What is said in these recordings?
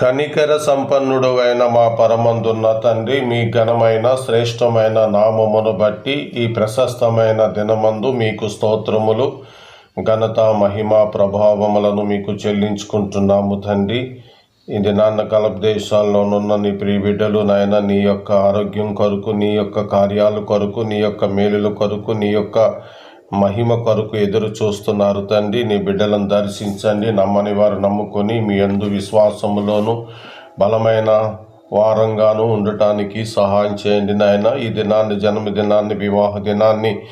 కనికర సంపన్నుడు అయిన మా పరమందున్న తండ్రి మీ ఘనమైన శ్రేష్టమైన నామమును బట్టి ఈ ప్రశస్తమైన దినమందు మీకు స్తోత్రములు ఘనత మహిమ ప్రభావములను మీకు చెల్లించుకుంటున్నాము తండ్రి. ఇది నాన్న కలప దేశాల్లోనున్న నీ ప్రియ బిడ్డలు నాయన నీ యొక్క ఆరోగ్యం కొరకు నీ యొక్క కార్యాల కొరకు నీ యొక్క మేలుల కొరకు నీ యొక్క మహిమ కొరకు ఎదురు చూస్తున్నారు తండ్రి. నీ బిడ్డలను దర్శించండి. నమ్మని వారు నమ్ముకొని మీ అందు విశ్వాసములోను బలమైన వారంగాను ఉండటానికి సహాయం చేయండి నాయన. ఈ దినాన్ని జన్మదినాన్ని వివాహ దినాన్ని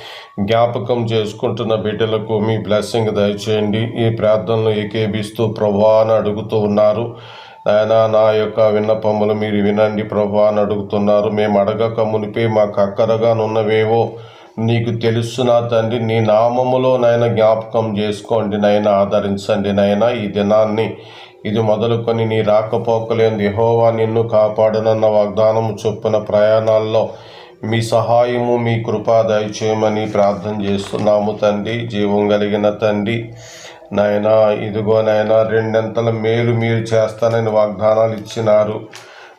జ్ఞాపకం చేసుకుంటున్న బిడ్డలకు మీ బ్లెస్సింగ్ దయచేయండి. ఈ ప్రార్థనలు ఏకేబిస్తూ ప్రభా అని అడుగుతూ ఉన్నారు. నాయన నా యొక్క విన్నపములు మీరు వినండి. ప్రభా అని అడుగుతున్నారు. మేము అడగక మునిపే మాకు అక్కరగానున్నవేవో నీకు తెలుసు నా తండ్రి నీ నామములో నాయన జ్ఞాపకం చేసుకోండి నాయన ఆదరించండి నాయన ఈ దినాన్ని ఇది మొదలుకొని నీ రాకపోకలేని యహోవా నిన్ను కాపాడనన్న వాగ్దానము చొప్పున ప్రయాణాల్లో మీ సహాయము మీ కృపా దయచేయమని ప్రార్థన చేస్తున్నాము తండ్రి. జీవం కలిగిన తండ్రి నాయనా ఇదిగో నాయన రెండంతల మేలు మీరు చేస్తానని వాగ్దానాలు ఇచ్చినారు.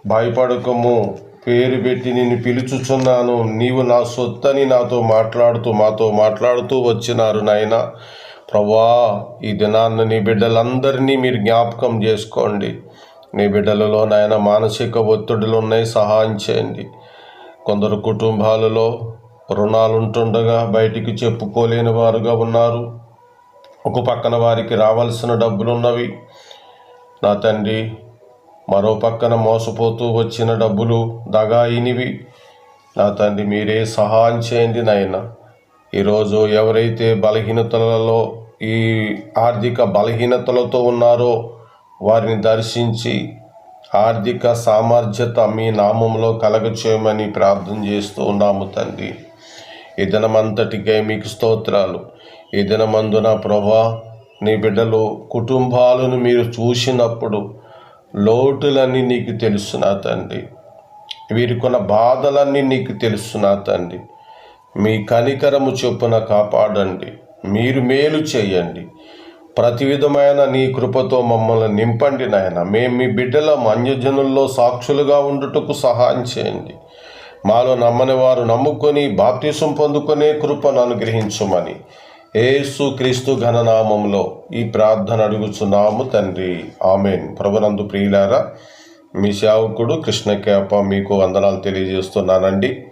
భయపడకము. పేరు పెట్టి నిన్ను పిలుచుచున్నాను. నీవు నా సొత్తని నాతో మాట్లాడుతూ మాతో మాట్లాడుతూ వచ్చినారు నాయన. ప్రభా ఈ దినాన్న నీ బిడ్డలందరినీ మీరు జ్ఞాపకం చేసుకోండి. నీ బిడ్డలలో నాయన మానసిక ఒత్తిడులు ఉన్నాయి సహాయం చేయండి. కొందరు కుటుంబాలలో రుణాలు ఉంటుండగా బయటికి చెప్పుకోలేని వారుగా ఉన్నారు. ఒక పక్కన వారికి రావాల్సిన డబ్బులు ఉన్నవి నా తండ్రి మరో పక్కన మోసపోతూ వచ్చిన డబ్బులు దగాయినివి. నా తండ్రి మీరే సహాయం చేయండి నాయన. ఈరోజు ఎవరైతే బలహీనతలలో ఈ ఆర్థిక బలహీనతలతో ఉన్నారో వారిని దర్శించి ఆర్థిక సామర్థ్యత మీ నామంలో కలగచేయమని ప్రార్థన చేస్తూ ఉన్నాము తండ్రి. ఈ దినమంతటికై మీకు స్తోత్రాలు. ఈ దినమందున ప్రభా నీ బిడ్డలు కుటుంబాలను మీరు చూసినప్పుడు లోటులన్నీ నీకు తెలుసు నా తండ్రి. వీరికున్న బాధలన్నీ నీకు తెలుసు నా తండ్రి. మీ కనికరము చొప్పున కాపాడండి. మీరు మేలు చేయండి. ప్రతి విధమైన నీ కృపతో మమ్మల్ని నింపండి నాయన. మేము మీ బిడ్డల. అన్యజనుల్లో సాక్షులుగా ఉండుటకు సహాయం చేయండి. మాలో నమ్మని వారు నమ్ముకొని బాప్తీసం పొందుకునే కృపను అనుగ్రహించమని. ఏసు క్రీస్తు ఘననామంలో ఈ ప్రార్థన అడుగుచున్నాము తండ్రి. ఆమెన్. ప్రభునందు ప్రియులారా మీ సేవకుడు కృష్ణకేప మీకు వందనాలు తెలియజేస్తున్నానండి.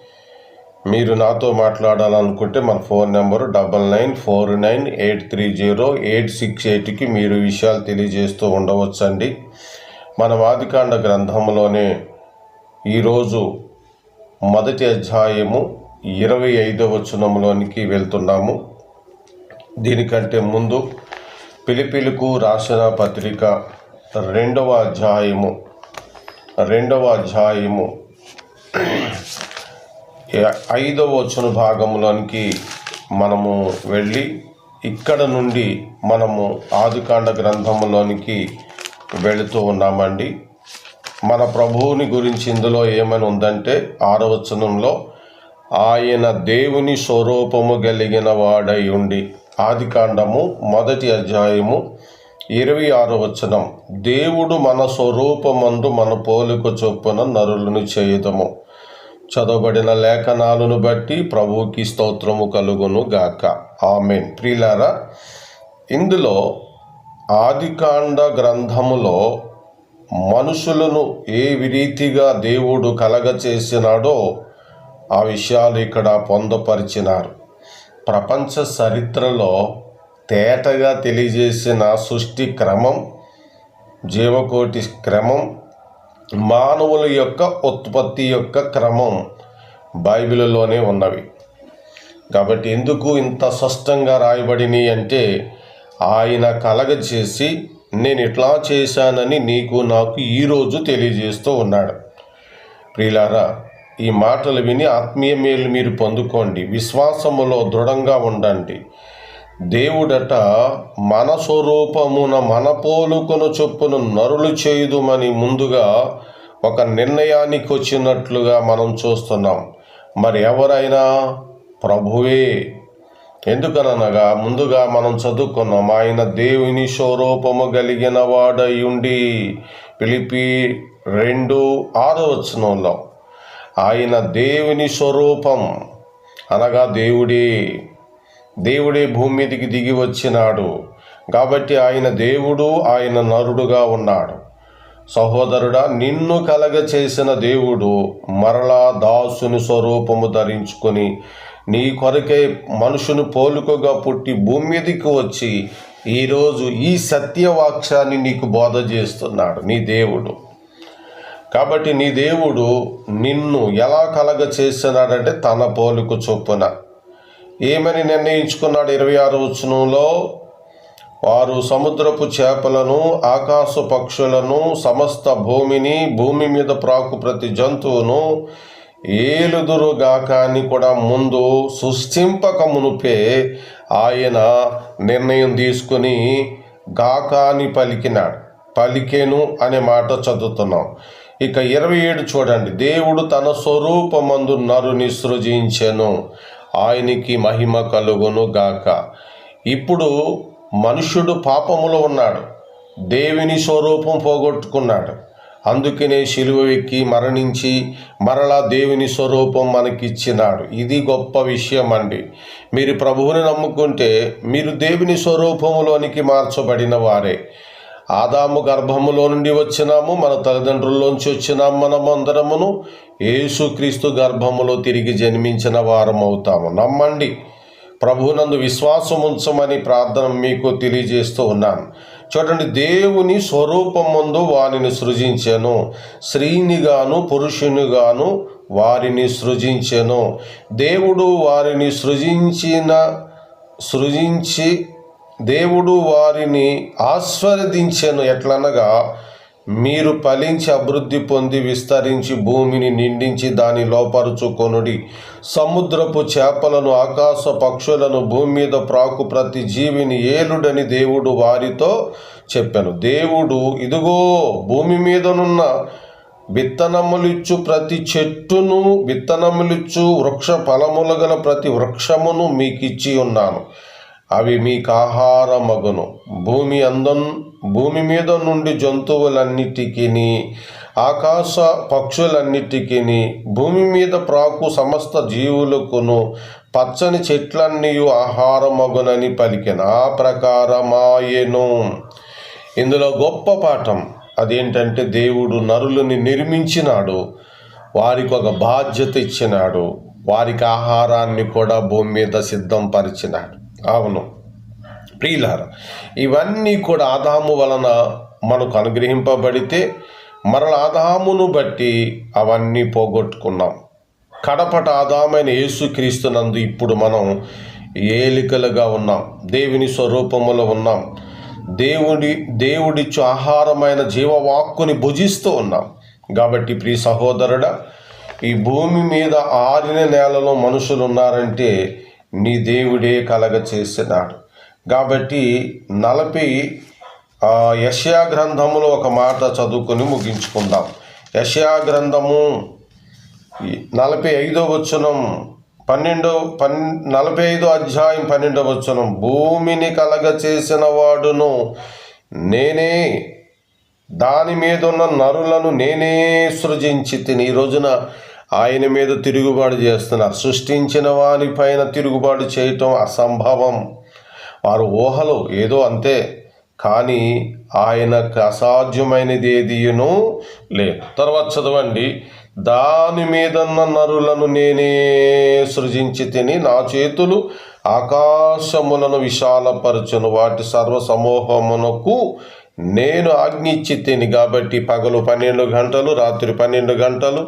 మీరు నాతో మాట్లాడాలనుకుంటే మన phone number double nine four nine eight three zero eight six ఎయిట్కి మీరు విషయాలు తెలియజేస్తూ ఉండవచ్చండి. మన వాదికాండ గ్రంథంలోనే ఈరోజు మొదటి అధ్యాయము ఇరవై ఐదవ వచనంలోనికి వెళ్తున్నాము. దీనికంటే ముందు పిలిపిలుకు రాసిన పత్రిక రెండవ అధ్యాయము. రెండవ అధ్యాయము. ఐదవ వచన భాగంలోనికి మనము వెళ్ళి ఇక్కడ నుండి మనము ఆదికాండ గ్రంథంలోనికి వెళుతూ ఉన్నామండి. మన ప్రభువుని గురించి ఇందులో ఏమని ఉందంటే ఆరవచనంలో ఆయన దేవుని స్వరూపము కలిగిన వాడై ఉండి ఆదికాండము మొదటి అధ్యాయము ఇరవై ఆరు వచనం. దేవుడు మన స్వరూపమందు మన పోలిక చొప్పున నరులను చేయుదము. చదవబడిన లేఖనాలను బట్టి ప్రభువుకి స్తోత్రము కలుగును గాక. ఆమెన్. ప్రియులారా ఇందులో ఆదికాండ గ్రంథములో మనుషులను ఏ రీతిగా దేవుడు కలగచేసినాడో ఆ విషయాలు ఇక్కడ పొందపరిచినారు. ప్రపంచ చరిత్రలో తేటగా తెలియజేసిన సృష్టి క్రమం జీవకోటి క్రమం మానవుల యొక్క ఉత్పత్తి యొక్క క్రమం బైబిల్లోనే ఉన్నవి. కాబట్టి ఎందుకు ఇంత స్పష్టంగా రాయబడినవి అంటే ఆయన కలగజేసి నేను ఇట్లా చేశానని నీకు నాకు ఈరోజు తెలియజేస్తూ ఉన్నాడు. ప్రియులారా ఈ మాటలు విని ఆత్మీయ మేలు మీరు పొందుకోండి. విశ్వాసములో దృఢంగా ఉండండి. దేవుడట మన స్వరూపమున మన పోలుకొను చొప్పున నరులు చేయుదుమని ముందుగా ఒక నిర్ణయానికి వచ్చినట్లుగా మనం చూస్తున్నాం. మరి ఎవరైనా ప్రభువే? ఎందుకనగా ముందుగా మనం చదువుకున్నాం ఆయన దేవుని స్వరూపము కలిగిన వాడై ఉండి పిలిపి రెండు ఆరో వచనంలో ఆయన దేవుని స్వరూపం. అనగా దేవుడే. దేవుడే భూమి మీదకి దిగి వచ్చినాడు. కాబట్టి ఆయన దేవుడు ఆయన నరుడుగా ఉన్నాడు. సహోదరుడా నిన్ను కలగ చేసిన దేవుడు మరలా దాసుని స్వరూపము ధరించుకొని నీ కొరకే మనుషుని పోలుకగా పుట్టి భూమి మీదకి వచ్చి ఈరోజు ఈ సత్యవాక్యాన్ని నీకు బోధ చేస్తున్నాడు నీ దేవుడు. కాబట్టి నీ దేవుడు నిన్ను ఎలా కలగ చేస్తున్నాడంటే తన పోలుకు చొప్పున. ఏమని నిర్ణయించుకున్నాడు ఇరవై ఆరు వచనంలో? వారు సముద్రపు చేపలను ఆకాశ పక్షులను సమస్త భూమిని భూమి మీద ప్రాకు ప్రతి జంతువును ఏలుదురుగాక అని కూడా ముందు సృష్టింపక మునుపే ఆయన నిర్ణయం తీసుకుని గాకాని పలికినాడు. పలికేను అనే మాట చదువుతున్నాం. ఇక ఇరవై ఏడు చూడండి. దేవుడు తన స్వరూపమందు నరుని సృజించెను ఆయనకి మహిమ కలుగును గాక. ఇప్పుడు మనుష్యుడు పాపములో ఉన్నాడు. దేవుని స్వరూపం పోగొట్టుకున్నాడు. అందుకనే శిలువ ఎక్కి మరణించి మరలా దేవుని స్వరూపం మనకిచ్చినాడు. ఇది గొప్ప విషయం అండి మీరు ప్రభువుని నమ్ముకుంటే మీరు దేవుని స్వరూపములోనికి మార్చబడిన వారే. ఆదాము గర్భములో నుండి వచ్చినాము మన తల్లిదండ్రుల్లోంచి వచ్చినాం మనము అందరమును యేసుక్రీస్తు గర్భములో తిరిగి జన్మించిన వారం అవుతాము నమ్మండి ప్రభునందు విశ్వాసం ఉంచమని ప్రార్థన మీకు తెలియజేస్తూ ఉన్నాను. చూడండి దేవుని స్వరూపం ముందు వారిని సృజించాను. స్త్రీనిగాను పురుషునిగాను వారిని సృజించాను. దేవుడు వారిని సృజించిన సృజించి దేవుడు వారిని ఆస్వాదించెను ఎట్లనగా మీరు ఫలించి అభివృద్ధి పొంది విస్తరించి భూమిని నిండించి దాని లోపరుచుకొనుడి. సముద్రపు చేపలను ఆకాశ పక్షులను భూమి మీద ప్రాకు ప్రతి జీవిని ఏలుడని దేవుడు వారితో చెప్పాను. దేవుడు ఇదిగో భూమి మీదనున్న విత్తనములిచ్చు ప్రతి చెట్టును విత్తనములిచ్చు వృక్ష ఫలములు గల ప్రతి వృక్షమును మీకు ఇచ్చి ఉన్నాను. అవి మీకు ఆహారమగును భూమి అందం భూమి మీద నుండి జంతువులన్నిటికీ ఆకాశ పక్షులన్నిటికీ భూమి మీద ప్రాకు సమస్త జీవులకును పచ్చని చెట్లన్నీ ఆహారమగునని పలికిన. ఆ ప్రకారమాయెను. ఇందులో గొప్ప పాఠం అదేంటంటే దేవుడు నరులని నిర్మించినాడు. వారికి ఒక బాధ్యత ఇచ్చినాడు. వారికి ఆహారాన్ని కూడా భూమి మీద సిద్ధం పరిచినాడు. అవును. ప్రియులార ఇవన్నీ కూడా ఆదాము వలన మనకు అనుగ్రహింపబడితే మరల ఆదామును బట్టి అవన్నీ పోగొట్టుకున్నాం. కడపట ఆదామైన యేసుక్రీస్తునందు ఇప్పుడు మనం ఏలికలుగా ఉన్నాం. దేవుని స్వరూపములో ఉన్నాం. దేవుడి దేవుడిచ్చు ఆహారమైన జీవవాక్కుని భుజిస్తూ ఉన్నాం. కాబట్టి ప్రియ సహోదరుడా ఈ భూమి మీద ఆరిన నేలలో మనుషులు ఉన్నారంటే నీ దేవుడే కలగ చేసినాడు. కాబట్టి నలభై యష్యా గ్రంథములో ఒక మాట చదువుకొని ముగించుకుందాం. యెషయా గ్రంథము నలభై ఐదో వచనం పన్నెండో పన్ నలభై ఐదో అధ్యాయం పన్నెండో వచనం. భూమిని కలగ చేసిన వాడును నేనే దాని మీద ఉన్న నరులను నేనే సృజించి తిని. ఈ రోజున ఆయన మీద తిరుగుబాటు చేస్తున్నారు సృష్టించిన వానిపైన తిరుగుబాటు చేయటం అసంభవం. వారు ఊహలు ఏదో అంతే కానీ ఆయనకు అసాధ్యమైనది ఏదియును లేదు. తర్వాత చదవండి. దాని మీదన్న నరులను నేనే సృజించి తిని నా చేతులు ఆకాశములను విశాలపరచును. వాటి సర్వ సమూహమునకు నేను ఆజ్ఞిచ్చి తిని. కాబట్టి పగలు పన్నెండు గంటలు రాత్రి పన్నెండు గంటలు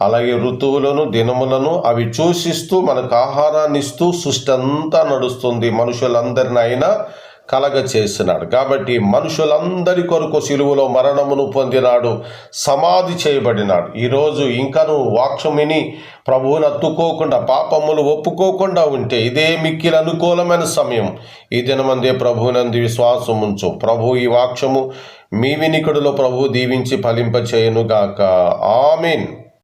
అలాగే ఋతువులను దినములను అవి చూసిస్తూ మనకు ఆహారాన్ని ఇస్తూ సృష్టి అంతా నడుస్తుంది. మనుషులందరిని అయినా కలగ చేసినాడు కాబట్టి మనుషులందరి కొరకు సిలువలో మరణమును పొందినాడు సమాధి చేయబడినాడు. ఈరోజు ఇంకను వాక్యం విని ప్రభువుని అత్తుకోకుండా పాపములు ఒప్పుకోకుండా ఉంటే ఇదే మిక్కిల అనుకూలమైన సమయం. ఈ దినమందే ప్రభువునంది విశ్వాసం ఉంచు ప్రభు ఈ వాక్షము మీ వినికుడిలో ప్రభు దీవించి ఫలింపచేయనుగాక. ఆమెన్.